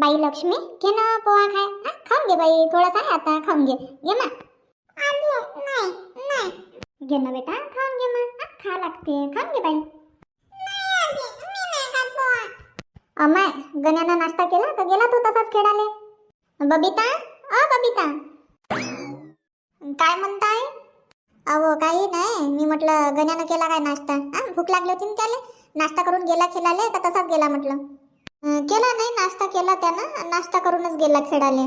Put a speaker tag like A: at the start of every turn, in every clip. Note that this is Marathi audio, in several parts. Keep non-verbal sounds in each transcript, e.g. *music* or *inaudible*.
A: बाई लक्ष्मी घे ना पोहा खाय. हा खाऊन घे बाई थोडासा आहे आता खाऊन घे. घे ना. नाही नाही. घे ना बेटा खाऊन घे मग. खा लागते. खाऊन घे बाई. अमाय गण्यानं नाश्ता केला तर गेला तो तसाच खेळाले बबिता? अ बबिता. काय म्हणताय? अहो काही नाही. मी म्हटलं गण्यानं केला काय नाश्ता? हा भूक लागली होती ना त्याला. नाश्ता करून गेला खेळाले का तसाच गेला म्हटलं? केला नाही नाश्ता केला त्यानं. नाश्ता करूनच गेला खेळाले.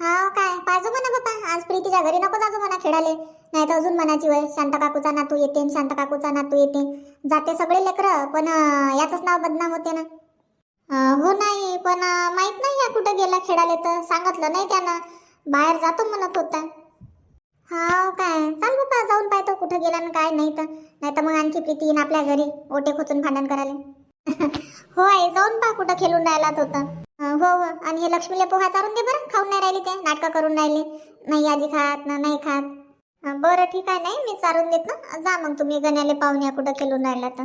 A: हा काय पाहिजे म्हणा बाबा आज प्रीतीच्या घरी नको जाजो म्हणा खेळाले. नाही तर अजून मनाची वय. शांत काकूचा नातू येते शांत काकूचा नातू येते. जाते सगळे लेकरं पण याचंच नाव बदनाम होते ना. हो नाही पण माहीत माहीत नाही या कुठं गेला खेळाले तर. सांगितलं नाही त्यानं. बाहेर जातो म्हणत होता. हा काय. चाल बाबा जाऊन पाहतो कुठं गेला ना काय नाही तर. नाही तर मग आणखी प्रीती येईन आपल्या घरी. ओटे खोचून भांडण करायला. *laughs* होय जाऊन पहा कुठं खेळून राहिलात होता. हो हो आणि हे लक्ष्मीला पोहा चारून दे बरं खाऊन नाही राहिली ते नाटकं करून राहिले. नाही आधी खात ना नाही खात. बरं ठीक आहे नाही मी चारून देत ना. जा मग तुम्ही गण्याले पाहुण्या कुठं खेळून राहिला तर.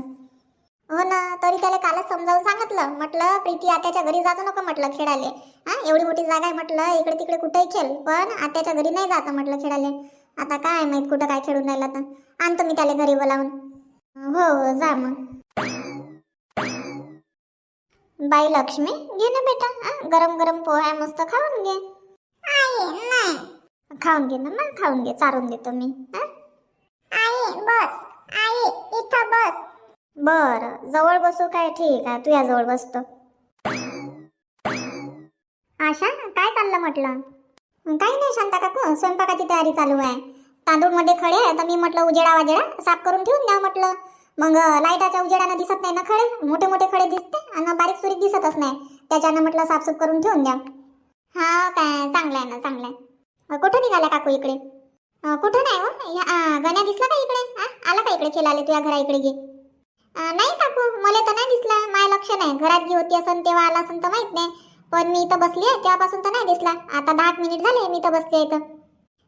A: हो ना तरी त्याला कालच समजावून सांगितलं. म्हटलं प्रीती आत्याच्या घरी जातो नको म्हटलं खेळाले हा एवढी मोठी जागा आहे म्हटलं इकडे तिकडे कुठेही खेळ. पण आत्याच्या घरी नाही जायचं म्हटलं खेळाले आता काय माहीत कुठं काय खेळून राहिला तर. आणतो मी त्याला घरी बोलावून. हो हो जा मग. बाई लक्ष्मी घे ना बेटा. गरम गरम पोहा मस्त खाऊन घे. नाही. खाऊन घे ना मग खाऊन घे चारून देतो मी. हा? बस. आई इथं बस. बर जवळ बसू काय? ठीक आहे तुझ्या जवळ बसतो. आशा काय चाललं म्हटलं? काही नाही शांता काकू स्वयंपाकाची तयारी चालू आहे. तांदूळमध्ये खडे आहे, तर मी म्हटलं उजेडा वाजेडा साफ करून ठेवून द्या म्हटलं. मग लाईटाच्या उजेडानं दिसत नाही ना खडे? मोठे मोठे खडे दिसते आणि बारीक सुरीक दिसतच नाही. त्याच्यानं म्हटलं साफसूफ करून ठेवून द्या. हा काय चांगलं आहे ना चांगलं आहे. कुठं निघाला काकू इकडे? कुठं नाही हो. गण्या दिसला का इकडे? हा? आला का इकडे खेळाले तुझ्या घरा इकडे गे नाही काकू मला तर नाही दिसला. माझ्या लक्ष नाही. घरात गी होती असं तेव्हा आला असं तर माहीत नाही. पण मी इथं बसली आहे तेव्हापासून तर नाही दिसला. आता दहा मिनिट झाले मी इथं बसली आहे इथं.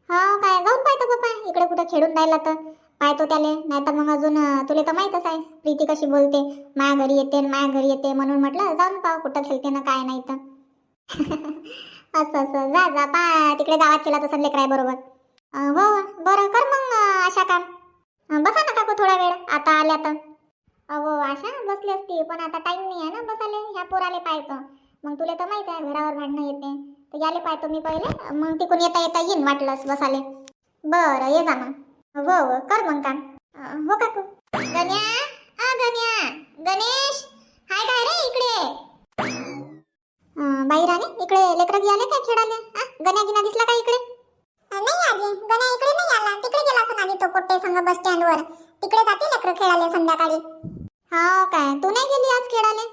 A: हा काय जाऊन पाहतो बाप्पा इकडे कुठं खेळून राहिला तर. पाहतो त्याले. नाही तर मग अजून तुला तर माहीतच आहे प्रीती कशी बोलते. माया घरी येते माया घरी येते म्हणून म्हटलं जाऊन पाहू कुठं खेळते ना काय नाही तर. *laughs* असं असं. जा जा पा. तिकडे गावात खेळत तसं लेकराय बरोबर. हो बरं कर मग आशा काम. बसा ना काकू थोडा वेळ. आता आल्या तर. अहो आशा बसली असती. पण आता टाईम नाही आहे ना बसाले ह्या पोराले पाहतो मग तुला तर माहीत आहे घरावर भांडणं येते. तर याले पाहतो मी पहिले. मग तिकडून येता येता येईन वाटलंस बसाले बरं ये जा मग. हो हो कर मग काम. अं, हो काकू गण्या आ गण्या गणेश? हाय काय रे इकडे? अं, बाई राणी इकडे लेकरं आले काय खेळाले आ? गण्या गिना दिसला का इकडे? नाही आजी. गण्या इकडे नाही आला. तिकडे गेला असं आधी तो पोट्टे संग बस स्टँड वर तिकडे जाते लेकरं खेळाले संध्याकाळी. हा काय? तू नाही गेली आज खेळाले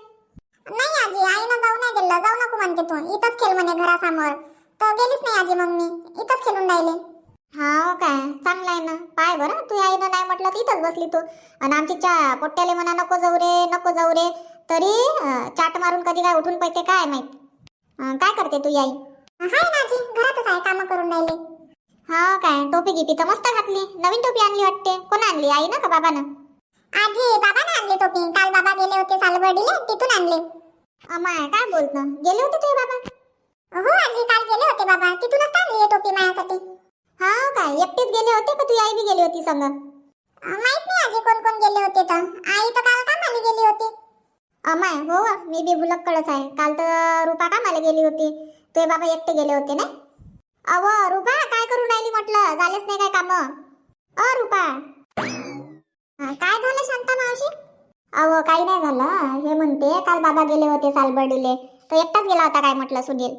A: नाही आजी. आईनं जाऊ नाही गेलं जाऊ नको म्हणते तू. इथंच खेळ म्हणे घरासमोर. तर गेलीच नाही आजी मग मी इथंच खेळून राहिले. हा काय? चांगलं आहे ना. पाय बरं तू आईनं नाही म्हटलं तर इथंच बसली तू. आणि आमची चा पोट्ट्याले म्हणा नको जाऊ रे नको जाऊ रे. तरी अं, चाट मारून कधी काय उठून पडते काय माहीत? अं, काय करते तू आई? हाय ना आजी घरातच आहे काम करून राहिले. हा काय? टोपी गिपी तर मस्त घातली. नवीन टोपी आणली वाटते. कोण आणली आई ना का बाबानं? आजी बाबाने आणली टोपी. काल बाबा गेले होते सालबर्डीले तिथून आणले. अमाय काय बोलतं? गेले होते तुझे बाबा? हो आजी काल गेले होते बाबा. तिथूनच आणली ही टोपी माझ्यासाठी हा काय एकटेच गेले होते का तुझी आई बी गेली होती संग. माहीत नाही आजी कोण कोण गेले होते तर. आई तर काल कामाला गेली होती. अमाय हो मी बी भुलक्कडच आहे. काल तर रुपा कामाला गेली होती. तुझे बाबा एकटे गेले होते ना अव रुपा काय करून राहिली म्हटलं? झालेच नाही काय काम? अ रुपा. काय झालं शांता मावशी? अहो काही नाही झालं. हे म्हणते काल बाबा गेले होते सालबर्डीले. तो एकटाच गेला होता काय म्हटलं सुनील?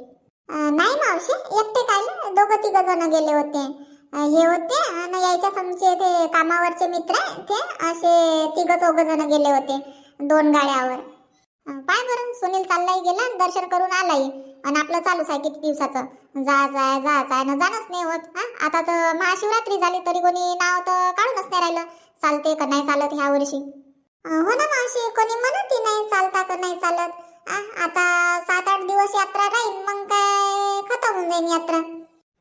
A: नाही मावशी एकटे काय दोघं तिघ जण गेले होते. हे होते आणि यायच्या समचे ते कामावरचे मित्र आहे, ते असे तिघ चौघ जण गेले होते दोन गाड्यावर. पाय बरं सुनील चाललाही गेला आणि दर्शन करून आलाही. आणि आपलं चालूच आहे किती दिवसाचं. जा जाय जा जाय ना जाणंच नाही होत. हा आता तर महाशिवरात्री झाली तरी कोणी नाव तर काढूनच नाही राहिलं. चालते का नाही चालत ह्या वर्षी? हो ना मावशी कोणी म्हणत नाही चालता का नाही चालत. आता सात आठ दिवस यात्रा राहील मग काय खतम होऊन जाईन यात्रा.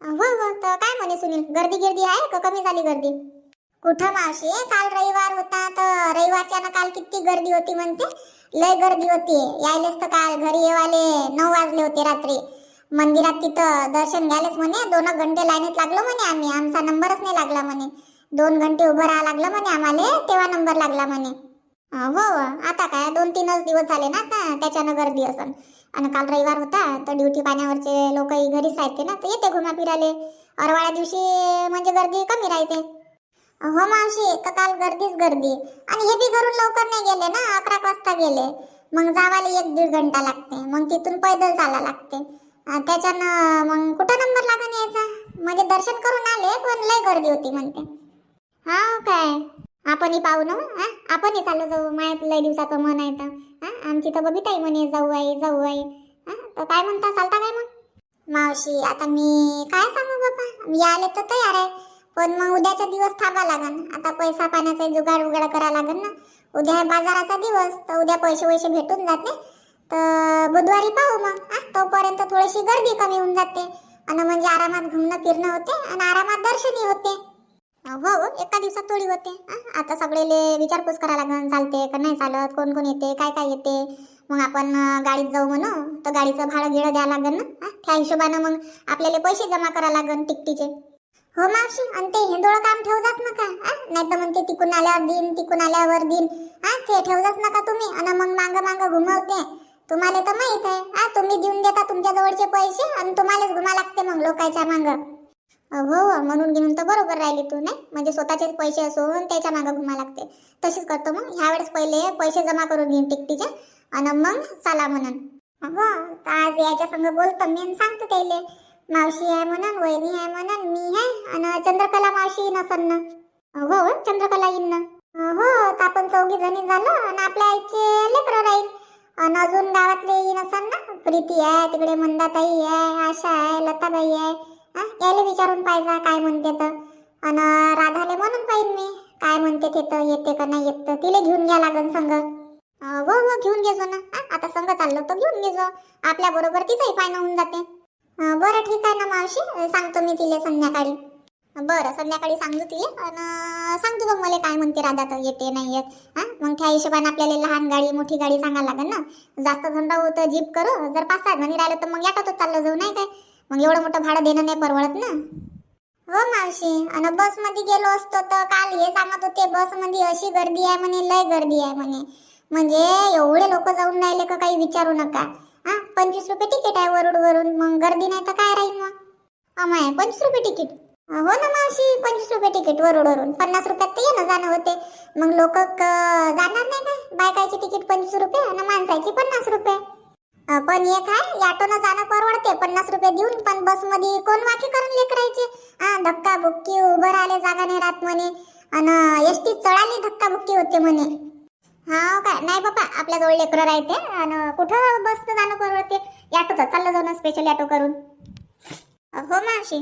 A: हो हो तर काय म्हणे सुनील गर्दी गिर्दी आहे का? कमी झाली गर्दी. कुठं मावशी? काल रविवार होता तर रविवारच्या ना काल किती गर्दी होती म्हणते. लय गर्दी होती. यायलेच तर काल घरी येवाले नऊ वाजले होते रात्री. मंदिरात तिथं दर्शन घ्यायलाच म्हणे. दोन घंटे लाईनीत लागलो म्हणे आम्ही. आमचा नंबरच नाही लागला म्हणे. दोन घंटे उभं राहा लागलं म्हणे आम्हाला तेव्हा नंबर लागला म्हणे. हो, हो आता काय दोन तीनच दिवस झाले ना आता त्याच्यानं गर्दी असन. आणि काल रविवार होता तर ड्युटी पाण्यावरचे लोकही घरीच राहते ना तर येते घुमा फिराले अरवाळ्या दिवशी म्हणजे गर्दी कमी राहते. हो मावशी तर काल गर्दीच गर्दी. आणि हे बी घरून लवकर नाही गेले ना अकरा वाजता गेले. मग जावाले एक दीड घंटा लागते. मग तिथून पैदल चाला लागते. त्याच्यानं मग कुठं नंबर लागून यायचा? म्हणजे दर्शन करून आले पण लय गर्दी होती म्हणते. हा काय? आपणही पाहू ना हा? आपणही चाललो जाऊ मायात लय दिवसाचं मन आहे तर. हा? आमची तर बबिताई म्हणे जाऊ आहे जाऊ आई. हा? तर काय म्हणता चालता काय मग? मावशी आता मी काय सांगू बाबा? मी आले तर तयार आहे. पण मग उद्याचा दिवस थांबा लागन. आता पैसा पाण्याचा जुगाड उगाड करा लागन ना. उद्या बाजाराचा दिवस तर उद्या पैसे वैसे भेटून जाते. तर बुधवारी पाहू मग. हा? तोपर्यंत थोडीशी गर्दी कमी होऊन जाते. आणि म्हणजे आरामात घुमणं फिरणं होते आणि आरामात दर्शनही होते. हो हो एका दिवसात थोडी होते. आता सगळेले विचारपूस करा लागन चालते का नाही चालत कोण कोण येते काय काय येते. मग आपण गाडीत जाऊ म्हणू तर गाडीचं भाडं गिळं द्यावं लागन ना त्या हिशोबानं मग आपल्याला पैसे जमा करा लागन तिकटीचे. हो मावशी आणि ते हिंदोळं काम ठेवजाच नका नाही तर म्हणते तिकून आल्यावर दिन तिकून आल्यावर दिन. हा ते ठेवजाच नका तुम्ही आणि मग मांग मांग घुमवते. तुम्हाला तर माहीत आहे हा तुम्ही देऊन देता तुमच्या जवळचे पैसे आणि तुम्हालाच घुमा लागते मग लोकांच्या मांग. हो, हो म्हणून घेऊन तर बरोबर राहिली तू नाही? म्हणजे स्वतःचेच पैसे असून त्याच्या मागं घुमा लागते. तशीच करतो मग. ह्या वेळेस पहिले पैसे जमा करून घेईन टिकटीचे. आणि मग चाला म्हणून. हो आज याच्या संग बोलतो मी सांगतो त्याले. मावशी आहे म्हणून वहिनी आहे म्हणून मी आहे आणि चंद्रकला मावशी नसन ना. हो हो, चंद्रकला येईन ना. हो तर आपण चौघी जणी झालो आणि आपल्या आईचे लेकरं राहील. आणि अजून गावातले येईन असन ना. प्रीती आहे तिकडे मंदाताई आहे आशा आहे लताबाई आहे. हा विचारून पाहिजे काय म्हणते तर. अन राधाले म्हणून पाहिजे मी काय म्हणते ते तर येते का नाही येत तर. तिला घेऊन घ्या लागन संग. हो हो घेऊन घेजो ना आता संग चाललो तर घेऊन घेजो आपल्या बरोबर तिचाही पायनं होऊन जाते. अं, बरं ठीक आहे ना मावशी. सांगतो मी तिला संध्याकाळी. बरं संध्याकाळी सांगतो तिले. आणि सांगतो मग मला काय म्हणते राधा तर येते नाही येत. हा मग त्या हिशोबाने आपल्याला लहान गाडी मोठी गाडी सांगायला लागेल ना. जास्त धंदा होतं जीप करू. जर पाच सहा जणी राहिलं तर मग याटातच चाललं जाऊ नाही काय? मग एवढं मोठं भाडं देणं नाही परवडत ना? हो मावशी. आणि बसमध्ये गेलो असतो तर काल हे सांगत होते बसमध्ये अशी गर्दी आहे म्हणे लय गर्दी आहे म्हणे. म्हणजे एवढे लोक जाऊन राहिले का काही विचारू नका. हा पंचवीस रुपये तिकीट आहे वरुड वरून मग गर्दी नाही तर काय राहील मग? अमाय पंचवीस रुपये तिकीट. हो ना मावशी पंचवीस रुपये तिकीट वरुड वरून पन्नास रुपयात तर येणं जाणं होते. मग लोक जाणार नाही काय बायकाची तिकीट पंचवीस रुपये आणि माणसाची पन्नास रुपये. पण एक आहे ऑटोनं जाणं परवडते. पन्नास रुपये देऊन पण बसमध्ये कोण वाकी करून लेकरायचे? हा धक्का बुक्की उभं राहिले जागा नाही राहत म्हणे. आणि एस टी चढाली धक्का बुक्की होते म्हणे. हा काय? नाही बाबा आपल्याजवळ लेकरं राहते. आणि कुठं बस जाणं परवडते? ऑटोच चाललं जाऊ ना स्पेशल ऑटो करून हो मावशी.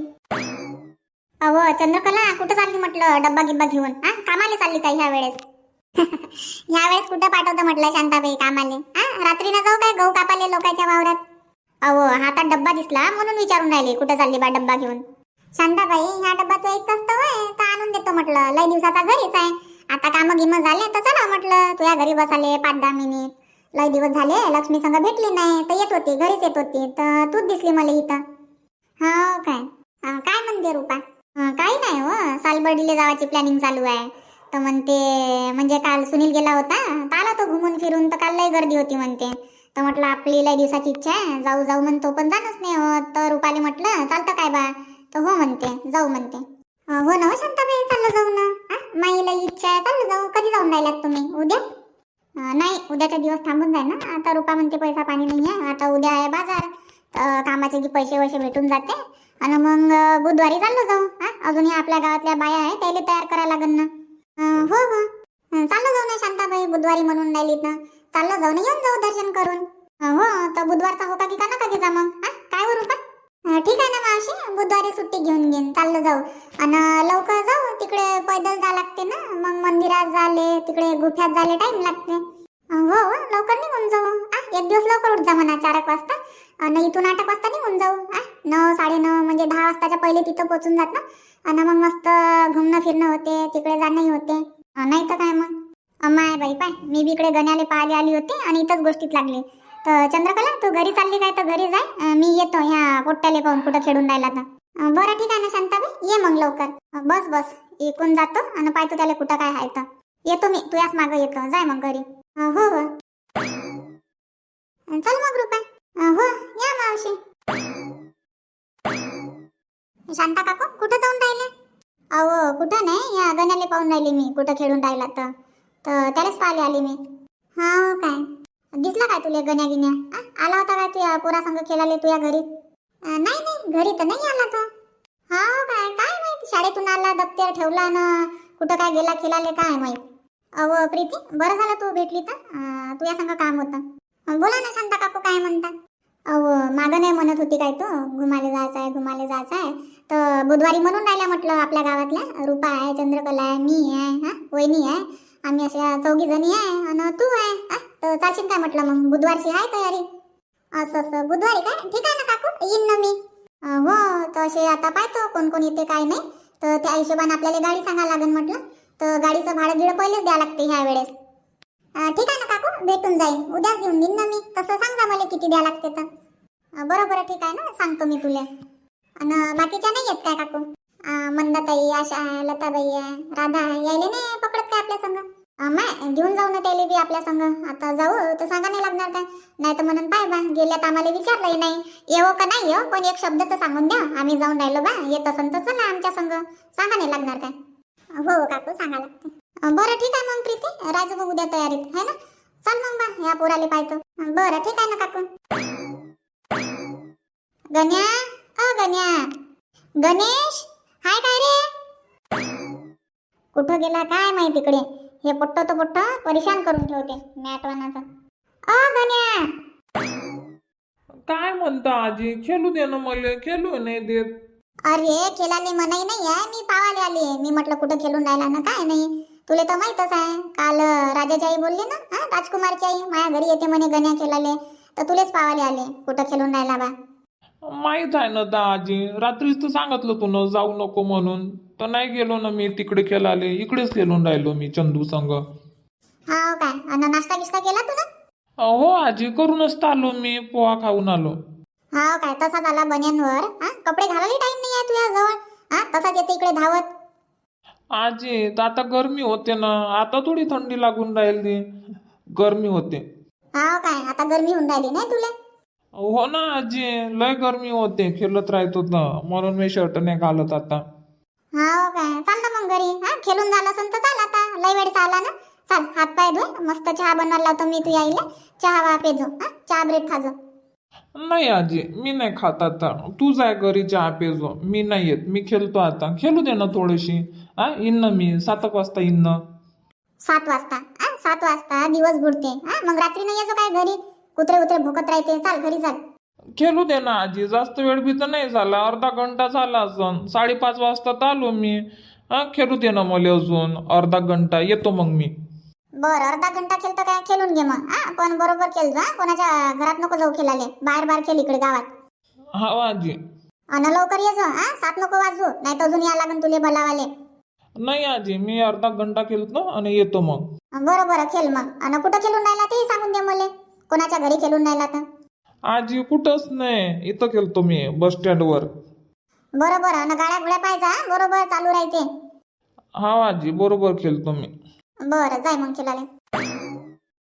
A: अहो चंद्रकला कुठं चालली म्हटलं डब्बा गिब्बा घेऊन? हा कामाला चालली का ह्या वेळेस? *laughs* यावेळेस कुठं पाठवतं म्हटलं शांताबाई कामाले? हा? रात्रीनं जाऊ काय? गहू कापाले लोकांच्या वावरात? अहो हातात डब्बा दिसला म्हणून विचारून राहिले कुठं चालली बा डब्बा घेऊन? शांताबाई ह्या डब्बाचं एक असतं होय तर आणून देतो म्हटलं. लय दिवसाचा घरीच आहे. आता कामं गिमं झाले तर चला म्हटलं. तुझ्या घरी बसाले पाच दहा मिनिट. लय दिवस झाले लक्ष्मी संग भेटली नाही तर येत होती घरीच येत होती तर तूच दिसली मला इथं. हो काय? काय म्हणते रुपा? काही नाही हो सालबडीले जावाची प्लॅनिंग चालू आहे. तर म्हणते म्हणजे काल सुनील गेला होता तर आला तो घुमून फिरून तर काल लय गर्दी होती म्हणते. तर म्हटलं आपली लय दिवसाची इच्छा आहे जाऊ जाऊ म्हणतो पण जाणच नाही होत. तर रुपाली म्हटलं चालतं काय बा? तर हो म्हणते जाऊ म्हणते. हो ना हो शांताबाई चाललं जाऊ ना. माई माईला इच्छा आहे चाललं जाऊ. कधी जाऊन राहिलात तुम्ही? उद्या? नाही उद्याचा दिवस थांबून जाय ना. आता रुपा म्हणते पैसा पाणी नाही आहे आता उद्या आहे बाजार. तर कामाचे जी पैसे वैसे भेटून जाते. आणि मग बुधवारी चाललो जाऊ. हा अजूनही आपल्या गावातल्या बाया आहे त्याला तयार करायला लागेल ना. हो हो. चाललं चाललो जाऊ ना शांताबाई बुधवारी म्हणून राहिली तर चाललो जाऊ ना येऊन जाऊ दर्शन करून. हो तर बुधवारचा होता की का नका घे जा मग काय करू पण? ठीक आहे ना मावशी बुधवारी सुट्टी घेऊन घेईन. चाललो जाऊ. आणि लवकर जाऊ. तिकडे पैदल जा लागते ना. मग मंदिरात झाले तिकडे गुफ्यात झाले टाइम लागते. हो हो लवकर निघून जाऊ. आ एक दिवस लवकर उठ जा म्हणा चार एक वाजता. आणि इथून आठ एक वाजता निघून जाऊ. आ नऊ साडेनऊ म्हणजे दहा वाजताच्या पहिले तिथं पोहोचून जात ना. आणि मग मस्त घुमणं फिरणं होते तिकडे जाणंही होते. नाही तर काय मग? अम्माय बाई पाय मी बी इकडे गण्याले पाहायला आली होती आणि इथंच गोष्टीत लागली. तर चंद्रकला तू घरी चालली काय? तर घरी जाय. मी येतो ह्या पोट्ट्याले पाहून कुठं खेळून राहिला तर. बरं ठीक आहे ना शांताबाई ये मग लवकर. बस बस. इकून जातो आणि पाहतो त्याला कुठं काय आहे तर. येतो मी तू याच मागं येतो. जाय मग घरी. हो हो. चल मग रुपये. हो या मावशी. शांता काकू कुठं जाऊन राहिले? अहो कुठं नाही या गण्याला पाहून राहिली मी कुठं खेळून राहिला तर. तर त्यालाच पाहिले आली मी. हा हो काय. दिसला काय तुला गण्या गिन्या आला होता काय तुया पोरासंग खेळाले तुया घरी? नाही नाही घरी तर नाही आला तो. हा हो काय काय माहीत शाळेतून आला दप्तर ठेवला ना कुठं काय गेला खेळाले काय माहीत. अहो प्रीती बरं झालं तू भेटली तर. तुझ्या संघ काम होतं. बोला ना शांता काकू काय म्हणता? अहो मागं नाही म्हणत होती काय तू? घुमाले जायचं आहे घुमाले जायचं आहे तर बुधवारी म्हणून राहिल्या म्हटलं आपल्या गावातल्या रूपा आहे चंद्रकला आहे मी आहे हा वहिनी आहे आम्ही अशा चौघी जणी आहे आणि तू आहे हा तर चालशील काय म्हटलं मग? बुधवारची आहे तयारी? असं असं. बुधवारी काय? ठीक आहे ना काकू येईन ना मी. हो तर असे आता पाहतो कोण कोण येते काय नाही. तर त्या हिशोबाने आपल्याला गाडी सांगायला लागेल म्हटलं. तर गाडीचं भाडं गिडं पहिलेच द्यावं लागते ह्या वेळेस. ठीक आहे ना काकू भेटून जाईल उद्याच घेऊन देईन ना मी. तसं सांग मला किती द्या लागते तर. बरोबर ठीक आहे ना? सांगतो मी तुला. आणि बाकीच्या नाही येत काय काकू? मंदाताई आशा लताबाई आहे राधा यायले नाही पकडत काय आपल्या संग? माय घेऊन जाऊ ना त्याला बी आपल्या संग. आता जाऊ तर सांगा नाही लागणार काय? नाही तर म्हणून पाय बा गेल्यात आम्हाला विचारलंही नाही. येवो का नाही येऊ पण एक शब्द तर सांगून द्या. आम्ही जाऊन राहिलो बा येत असन तर चला आमच्या संग. सांगा नाही लागणार काय? हो, हो काकू सांगा लागते. बरं ठीक आहे मग प्रीती. राजू बघू उद्या तयारीत है ना? चल मग बा या पोराले पाहतो. बरं ठीक आहे ना काकू? गण्या? गण्या गणेश हाय काय रे? कुठं गेला काय माहिती इकडे हे पोट्ट तो पोट्ट परेशान करून ठेवते मॅटवानाचा. अ गण्या.
B: काय म्हणता आजी? खेळू दे ना मला खेळू नाही देत.
A: अरे खेळाले मनाई नाही आहे मी पावाले आली मी म्हटलं कुठं खेळून राहिला ना काय नाही. तुला तर माहीतच आहे काल राजाची आई बोलली ना हा राजकुमारची आई माझ्या घरी येते म्हणे गण्या खेळाले तर तुलेच पावाले आले कुठं खेळून राहिला बा.
B: माहीत आहे ना दा आजी रात्रीच तर सांगितलं तू न जाऊ नको म्हणून. तर नाही गेलो ना मी तिकडे खेळाले इकडेच खेळून राहिलो मी चंदू संग.
A: हा काय अन नाश्ता गिश्ता केला तू ना
B: हो आजी करूनच तर आलो मी पोहा खाऊन आलो.
A: हा काय तसा झाला बन्यांवर हा? कपडे घालायला टाइम नाही आहे तुझ्या जवळ हा? तसाच येते इकडे धावत.
B: आजी तर आता गरमी होते ना आता थोडी थंडी लागून राहिली. गरमी होते.
A: हा काय? आता गरमी होऊन राहिली नाही तुला?
B: हो ना आजी. लय गरमी होते. खेळत राहत होतं. म्हणून मी शर्ट नाही घालत आता.
A: हा काय? चाल ना मग घरी. हा खेळून झालं असेल तर चाल आता. लय वेळ आला ना. चाल हात पाय धुय. मस्त चहा बनवायला लावतो मी तू यायला. चहा वा पेजो हा चहा ब्रेड खाजो
B: नाही आजी मी नाही खात आता. तू जाय घरी चहा पेजो मी नाही येत. मी खेळतो आता. खेळू दे ना थोडीशी. हा येईन ना मी. सात एक वाजता येईन ना.
A: सात वाजता. हा सात वाजता. दिवस बुडते हा मग रात्री नाही यायचो काय घरी? कुत्रे उतरे भुकत राहते. चाल घरी चाल.
B: खेळू दे ना आजी. जास्त वेळ बी तर नाही झाला. अर्धा घंटा झाला असन. साडेपाच वाजता तर आलो मी. हा खेळू दे ना मला अजून. अर्धा घंटा. येतो मग मी.
A: बर अर्धा घंटा खेळतो काय? खेळून घे मग. हा पण बरोबर खेळ जा कोणाच्या घरात नको जाऊ खेळाले बाहेर बाहेर खेळ इकडे गावात.
B: हा आजी.
A: अन लवकर ये जो हा. सात नको वाजू. नाही तर अजून या लागन तुले भलावाले
B: नाही आजी मी अर्धा घंटा खेळतो आणि येतो मग.
A: बरं बरं. खेळ मग. आणि कुठं खेळून राहिला तेही सांगून दे मला. कोणाच्या घरी खेळून राहिला तर
B: आजी कुठंच नाही. इथं खेळतो मी बस स्टँडवर
A: बरं बरं आणि गाड्या गुड्या पाहिजे हा? बरोबर चालू राहते.
B: हा आजी बरोबर खेळतो मी.
A: बरं जाय मग खेळाले